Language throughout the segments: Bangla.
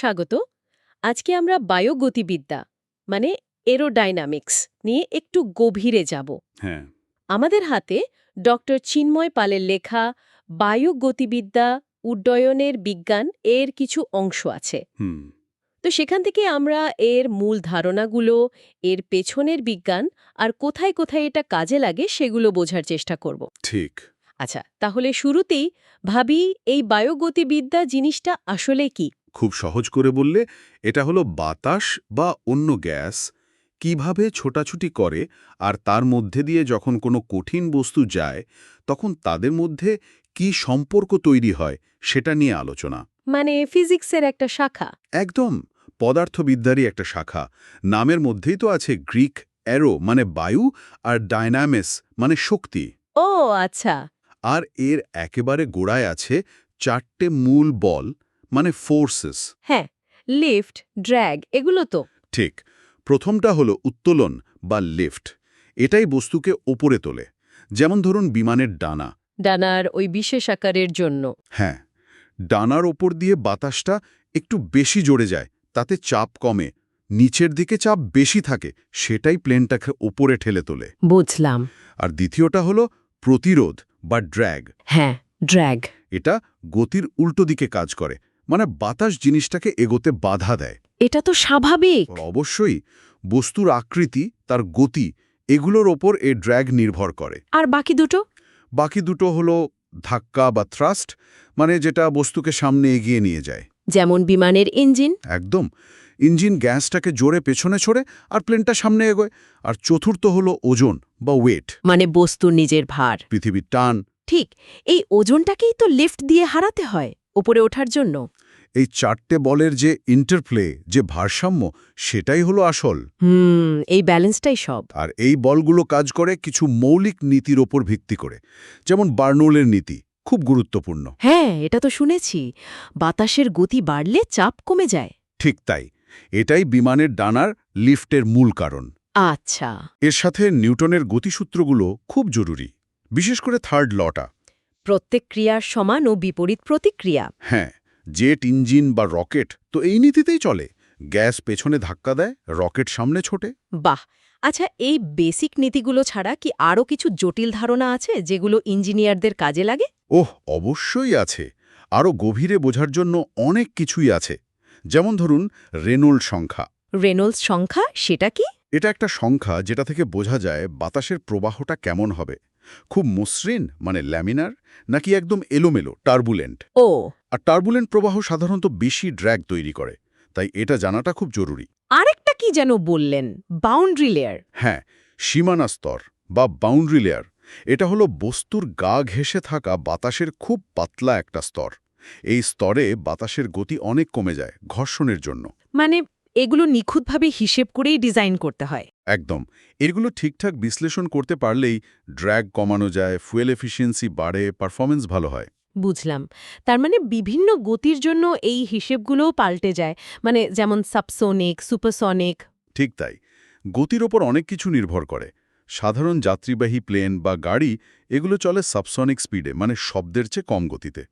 স্বাগত। আজকে আমরা বায়োগতিবিদ্যা মানে এরোডাইনামিক্স নিয়ে একটু গভীরে যাব। হ্যাঁ। আমাদের হাতে ডক্টর চিন্ময় পালের লেখা বায়ুগতিবিদ্যা উড্ডয়নের বিজ্ঞান এর কিছু অংশ আছে। হুম। তো সেখান থেকে আমরা এর মূল ধারণাগুলো এর পেছনের বিজ্ঞান আর কোথায় কোথায় এটা কাজে লাগে সেগুলো বোঝার চেষ্টা করব। ঠিক। আচ্ছা তাহলে শুরুতেই ভাবি এই বায়োগতিবিদ্যা জিনিসটা আসলে কি? খুব সহজ করে বললে এটা হলো বাতাস বা অন্য গ্যাস। কীভাবে ছোটাছুটি করে আর তার মধ্যে দিয়ে যখন কোনো কঠিন বস্তু যায় তখন তাদের মধ্যে কি সম্পর্ক তৈরি হয় সেটা নিয়ে আলোচনা। মানে ফিজিক্সের একটা শাখা। একদম পদার্থবিদ্যারই একটা শাখা। নামের মধ্যেই তো আছে গ্রিক অ্যারো মানে বায়ু আর ডায়নামিস মানে শক্তি। ও আচ্ছা। আর এর একেবারে গোড়ায় আছে চারটে মূল বল। মানে ফোর্সেস হ্যাঁ লিফট ড্র্যাগ এগুলো তো। ঠিক প্রথমটা হলো উত্তোলন বা লিফট এটাই বস্তুকে ওপরে তোলে। যেমন ধরুন বিমানের ডানা। ডানার ওই বিশেষ আকারের জন্য। হ্যাঁ ডানার ওপর দিয়ে বাতাসটা একটু বেশি জোরে যায় তাতে চাপ কমে। নিচের দিকে চাপ বেশি থাকে সেটাই প্লেনটাকে ওপরে ঠেলে তোলে। বুঝলাম। আর দ্বিতীয়টা হলো প্রতিরোধ বা ড্র্যাগ হ্যাঁ ড্র্যাগ এটা গতির উল্টো দিকে কাজ করে মানে বাতাস জিনিসটাকে এগোতে বাধা দেয়। এটা তো স্বাভাবিক। অবশ্যই বস্তুর আকৃতি তার গতি এগুলোর ওপর এ ড্র্যাগ নির্ভর করে। আর বাকি দুটো? বাকি দুটো হলো ধাক্কা বা থ্রাস্ট মানে যেটা বস্তুকে সামনে এগিয়ে নিয়ে যায়। যেমন বিমানের ইঞ্জিন। একদম। ইঞ্জিন গ্যাসটাকে জোরে পেছনে ছড়ে আর প্লেনটা সামনে এগোয়। আর চতুর্থ হলো ওজন বা ওয়েট মানে বস্তুর নিজের ভার। পৃথিবীর টান। ঠিক এই ওজনটাকেই তো লিফট দিয়ে হারাতে হয়। উপরে ওঠার জন্য? এই চারটে বলের যে ইন্টারপ্লে যে ভারসাম্য সেটাই হলো আসল। হুম এই ব্যালেন্সটাই সব। আর এই বলগুলো কাজ করে কিছু মৌলিক নীতির ওপর ভিত্তি করে। যেমন বার্নোলের নীতি খুব গুরুত্বপূর্ণ। হ্যাঁ এটা তো শুনেছি। বাতাসের গতি বাড়লে চাপ কমে যায়। ঠিক তাই। এটাই বিমানের ডানার লিফটের মূল কারণ। আচ্ছা। এর সাথে নিউটনের গতিসূত্রগুলো খুব জরুরি বিশেষ করে থার্ড লটা প্রত্যেক ক্রিয়ার সমান ও বিপরীত প্রতিক্রিয়া। হ্যাঁ জেট ইঞ্জিন বা রকেট তো এই নীতিতেই চলে। গ্যাস পেছনে ধাক্কা দেয় রকেট সামনে ছোটে। বাহ! আচ্ছা এই বেসিক নীতিগুলো ছাড়া কি আরও কিছু জটিল ধারণা আছে যেগুলো ইঞ্জিনিয়ারদের কাজে লাগে? ওহ অবশ্যই আছে। আরও গভীরে বোঝার জন্য অনেক কিছুই আছে। যেমন ধরুন রেনোল্ড সংখ্যা। রেনল্ডস সংখ্যা সেটা কি? এটা একটা সংখ্যা যেটা থেকে বোঝা যায় বাতাসের প্রবাহটা কেমন হবে। খুব মসৃণ মানে ল্যামিনার নাকি একদম এলোমেলো টার্বুলেন্ট। ও। আর টার্বুলেন্ট প্রবাহ সাধারণত বেশি ড্র্যাগ তৈরি করে তাই এটা জানাটা খুব জরুরি। আরেকটা কি যেন বললেন বাউন্ডারি লেয়ার। হ্যাঁ সীমানা স্তর বা বাউন্ডারি লেয়ার। এটা হলো বস্তুর গা ঘেঁষে থাকা বাতাসের খুব পাতলা একটা স্তর। এই স্তরে বাতাসের গতি অনেক কমে যায় ঘর্ষণের জন্য। মানে এগুলো নিখুঁতভাবে হিসেব করেই ডিজাইন করতে হয়। একদম। এগুলো ঠিকঠাক বিশ্লেষণ করতে পারলেই ড্র্যাগ কমানো যায় ফুয়েল এফিসিয়েন্সি বাড়ে পারফরমেন্স ভালো হয়। বুঝলাম। তার মানে বিভিন্ন গতির জন্য এই হিসেবগুলোও পাল্টে যায়। মানে যেমন সাবসোনিক সুপারসনিক। ঠিক তাই। গতির ওপর অনেক কিছু নির্ভর করে। সাধারণ যাত্রীবাহী প্লেন বা গাড়ি এগুলো চলে সাবসনিক স্পিডে মানে শব্দের চেয়ে কম গতিতে।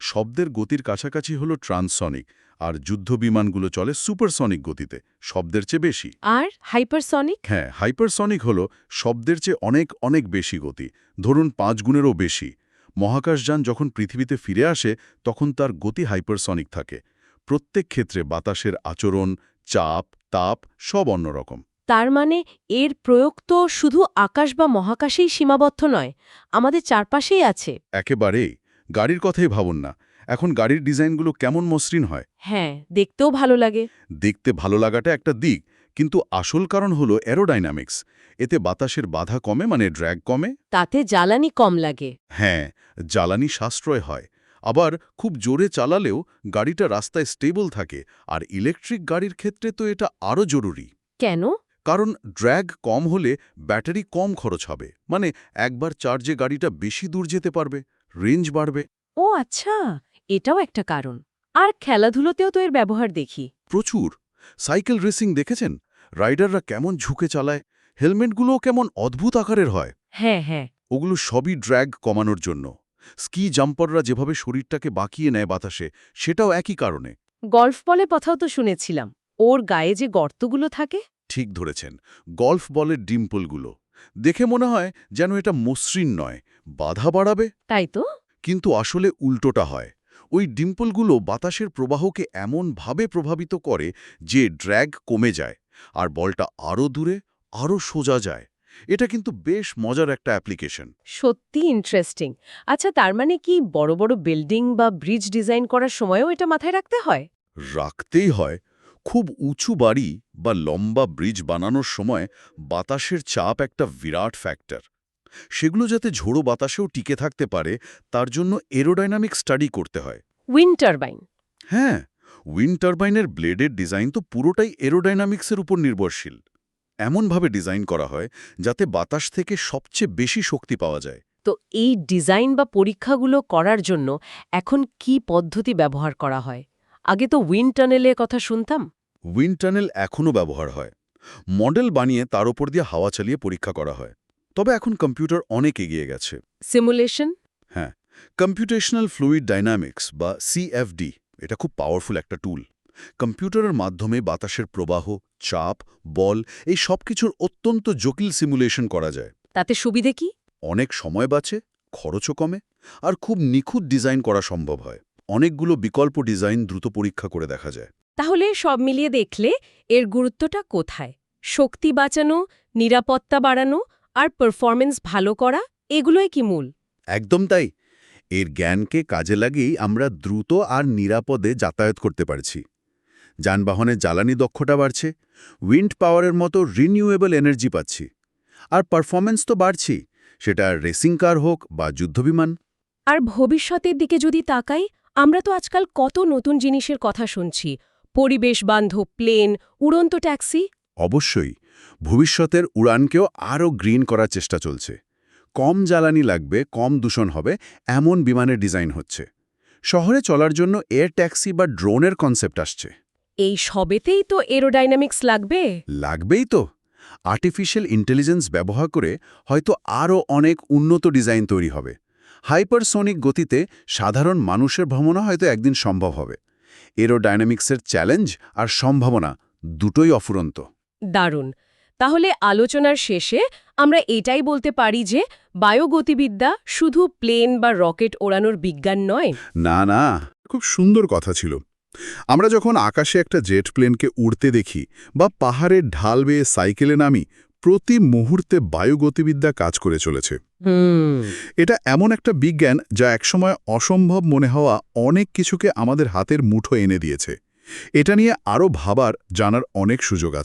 শব্দের গতির কাছাকাছি হলো ট্রান্সসনিক আর যুদ্ধ বিমানগুলো চলে সুপারসনিক গতিতে শব্দের চেয়ে বেশি। আর হাইপারসনিক? হ্যাঁ হাইপারসনিক হলো শব্দের চেয়ে অনেক অনেক বেশি গতি ধরুন পাঁচ গুণেরও বেশি। মহাকাশযান যখন পৃথিবীতে ফিরে আসে তখন তার গতি হাইপারসনিক থাকে। প্রত্যেক ক্ষেত্রে বাতাসের আচরণ চাপ তাপ সব অন্যরকম। তার মানে এর প্রয়োগ তো শুধু আকাশ বা মহাকাশেই সীমাবদ্ধ নয় আমাদের চারপাশেই আছে। একেবারেই। গাড়ির কথাই ভাবুন না। এখন গাড়ির ডিজাইনগুলো কেমন মসৃণ হয়? হ্যাঁ দেখতেও ভালো লাগে। দেখতে ভালো লাগাটা একটা দিক কিন্তু আসল কারণ হলো অ্যারোডাইনামিক্স এতে বাতাসের বাধা কমে মানে ড্র্যাগ কমে। তাতে জ্বালানি কম লাগে। হ্যাঁ জ্বালানি সাশ্রয় হয়। আবার খুব জোরে চালালেও গাড়িটা রাস্তায় স্টেবল থাকে আর ইলেকট্রিক গাড়ির ক্ষেত্রে তো এটা আরও জরুরি। কেন? কারণ ড্র্যাগ কম হলে ব্যাটারি কম খরচ হবে। মানে একবার চার্জে গাড়িটা বেশি দূর যেতে পারবে রেঞ্জ বাড়বে। ও আচ্ছা এটাও একটা কারণ। আর খেলাধুলোতেও তো এর ব্যবহার দেখি। প্রচুর। সাইকেল রেসিং দেখেছেন? রাইডাররা কেমন ঝুঁকে চালায়? হেলমেটগুলোও কেমন অদ্ভুত আকারের হয়? হ্যাঁ হ্যাঁ। ওগুলো সবই ড্র্যাগ কমানোর জন্য। স্কি জাম্পাররা যেভাবে শরীরটাকে বাঁকিয়ে নেয় বাতাসে সেটাও একই কারণে। গল্ফ বলে কথাও তো শুনেছিলাম। ওর গায়ে যে গর্তগুলো থাকে ঠিক ধরেছেন গল্ফ বলের ডিম্পলগুলো। দেখে মনে হয় যেন এটা মসৃণ নয় বাধা বাড়াবে। তাই তো। কিন্তু আসলে উল্টোটা হয়। ওই ডিম্পলগুলো বাতাসের প্রবাহকে এমনভাবে প্রভাবিত করে যে ড্র্যাগ কমে যায় আর বলটা আরও দূরে আরও সোজা যায়। এটা কিন্তু বেশ মজার একটা অ্যাপ্লিকেশন। সত্যি ইন্টারেস্টিং। আচ্ছা তার মানে কি বড় বড় বিল্ডিং বা ব্রিজ ডিজাইন করার সময়ও এটা মাথায় রাখতে হয়? রাখতেই হয়। খুব উঁচু বাড়ি বা লম্বা ব্রিজ বানানোর সময় বাতাসের চাপ একটা বিরাট ফ্যাক্টর। সেগুলো যাতে ঝোড়ো বাতাসেও টিকে থাকতে পারে তার জন্য এরোডাইনামিক স্টাডি করতে হয়। Wind turbine. হ্যাঁ উইন্ড টারবাইনের ব্লেডের ডিজাইন তো পুরোটাই এরোডাইনামিক্সের উপর নির্ভরশীল। এমনভাবে ডিজাইন করা হয় যাতে বাতাস থেকে সবচেয়ে বেশি শক্তি পাওয়া যায়। তো এই ডিজাইন বা পরীক্ষাগুলো করার জন্য এখন কি পদ্ধতি ব্যবহার করা হয়? আগে তো উইন্ড টানেলের কথা শুনতাম। উইন্ড টানেল এখনও ব্যবহার হয়। মডেল বানিয়ে তার ওপর দিয়ে হাওয়া চালিয়ে পরীক্ষা করা হয়। তবে এখন কম্পিউটার অনেক এগিয়ে গেছে। সিমুলেশন হ্যাঁ কম্পিউটেশনাল ফ্লুইড ডাইনামিক্স বা সিএফডি এটা খুব পাওয়ারফুল একটা টুল কম্পিউটারের মাধ্যমে বাতাসের প্রবাহ চাপ বল এই সব কিছুর অত্যন্ত জটিল সিমুলেশন করা যায়। তাতে সুবিধে কি? অনেক সময় বাঁচে খরচও কমে আর খুব নিখুঁত ডিজাইন করা সম্ভব হয়। অনেকগুলো বিকল্প ডিজাইন দ্রুত পরীক্ষা করে দেখা যায়। তাহলে সব মিলিয়ে দেখলে এর গুরুত্বটা কোথায়? শক্তি বাঁচানো নিরাপত্তা বাড়ানো আর পারফরমেন্স ভালো করা এগুলোই কি মূল? একদম তাই। এর জ্ঞানকে কাজে লাগিয়েই আমরা দ্রুত আর নিরাপদে যাতায়াত করতে পারছি। যানবাহনের জ্বালানি দক্ষতা বাড়ছে উইন্ড পাওয়ারের মতো রিনিউয়েবল এনার্জি পাচ্ছি। আর পারফরমেন্স তো বাড়ছি সেটা রেসিং কার হোক বা যুদ্ধবিমান। আর ভবিষ্যতের দিকে যদি তাকাই আমরা তো আজকাল কত নতুন জিনিসের কথা শুনছি। পরিবেশ বান্ধব প্লেন উড়ন্ত ট্যাক্সি? অবশ্যই। ভবিষ্যতের উড়ানকেও আরও গ্রিন করার চেষ্টা চলছে। কম জ্বালানি লাগবে কম দূষণ হবে এমন বিমানের ডিজাইন হচ্ছে। শহরে চলার জন্য এয়ার ট্যাক্সি বা ড্রোনের কনসেপ্ট আসছে। এই সবেতেই তো এরোডাইনামিক্স লাগবে। লাগবেই তো। আর্টিফিশিয়াল ইন্টেলিজেন্স ব্যবহার করে হয়তো আরও অনেক উন্নত ডিজাইন তৈরি হবে। হাইপারসোনিক গতিতে সাধারণ মানুষের ভ্রমণও হয়তো একদিন সম্ভব হবে। এরোডাইনামিক্সের চ্যালেঞ্জ আর সম্ভাবনা দুটোই অফুরন্ত। দারুণ। তাহলে আলোচনার শেষে আমরা এটাই বলতে পারি যে বায়োগতিবিদ্যা শুধু প্লেন বা রকেট ওড়ানোর বিজ্ঞান নয়। না না খুব সুন্দর কথা ছিল। আমরা যখন আকাশে একটা জেট প্লেনকে উড়তে দেখি বা পাহাড়ের ঢাল বেয়ে সাইকেলে নামি প্রতি মুহূর্তে বায়ু গতিবিদ্যা কাজ করে চলেছে। এটা এমন একটা বিজ্ঞান যা একসময় অসম্ভব মনে হওয়া অনেক কিছুকে আমাদের হাতের মুঠো এনে দিয়েছে। এটা নিয়ে আরও ভাবার জানার অনেক সুযোগ আছে।